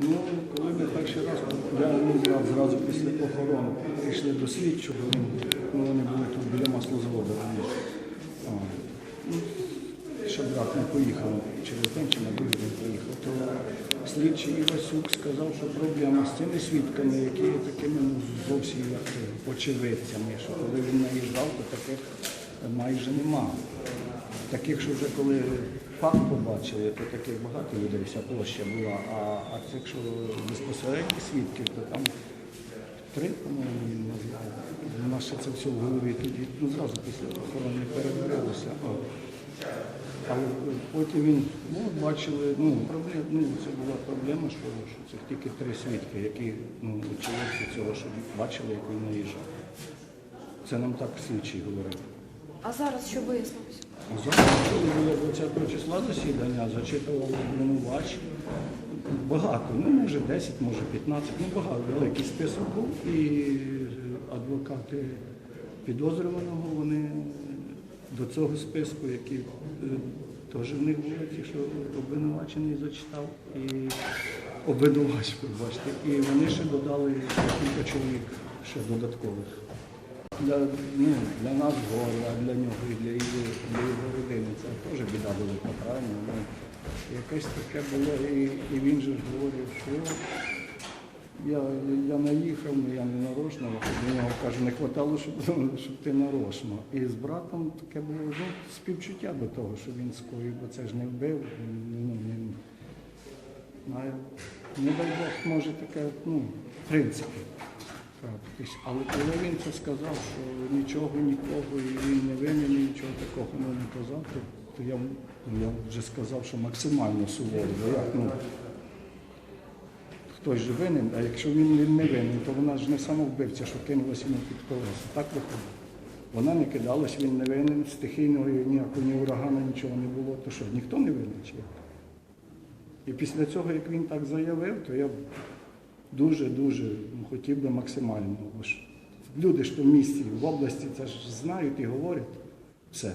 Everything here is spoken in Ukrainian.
Ну, коли ми перший раз, я ну, зразу, зразу після похорону прийшли до слідчого, ну, ну, вони були тут біля маслозводу раніше. Ще брат не поїхав через день чи на другий день поїхав. То слідчий Івасюк сказав, що проблема з цими свідками, які є такими ну, зовсім як очевидцями, що коли він наїжджав, то таких майже нема. Таких, що вже коли факт побачили, то таких багато людей, вся площа була. А, а цих, що безпосередньо свідків, то там три, по-моєму. У нас ще це все в голові тоді ну, зразу після охорони перебралося. Але потім він, ну, бачили, ну, проблем, ну, це була проблема, що, що це тільки три свідки, які, ну, очевидці цього, що бачили, як він наїжджав. Це нам так слідчий говорив. А зараз що вияснилося? Було 20 числа засідання, зачитував обвинувач. Багато, ну може 10, може 15, ну багато, великий список був. І адвокати підозрюваного, вони до цього списку, який е, теж в них були, ті, що обвинувачений зачитав, і обвинувач, бачите, і вони ще додали кілька чоловік ще додаткових. Для, ну, для нас горе, а для нього і для для його родини це теж біда велика, правильно? Ну, якесь таке було, і, і він же ж говорив, що я, я наїхав, ну, я не нарочно, до нього каже, не хватало, щоб, щоб ти нарочно. І з братом таке було ну, співчуття до того, що він скоїв, бо це ж не вбив. Ну, не, знаю, не дай Бог, може таке, ну, в принципі. Трапитись. Але коли він це сказав, що нічого, нікого, і він не винен, і нічого такого не казав, то, то я, я вже сказав, що максимально суворо. Як, ну, хтось же винен, а якщо він не не винен, то вона ж не самовбивця, що кинулася йому під колеса. Так виходить. Вона не кидалась, він не винен, стихійного ніякого ні урагана, нічого не було. То що, ніхто не винен чи? І після цього, як він так заявив, то я дуже-дуже ну, хотів би максимально. Люди ж тому місті, в області, це ж знають і говорять все.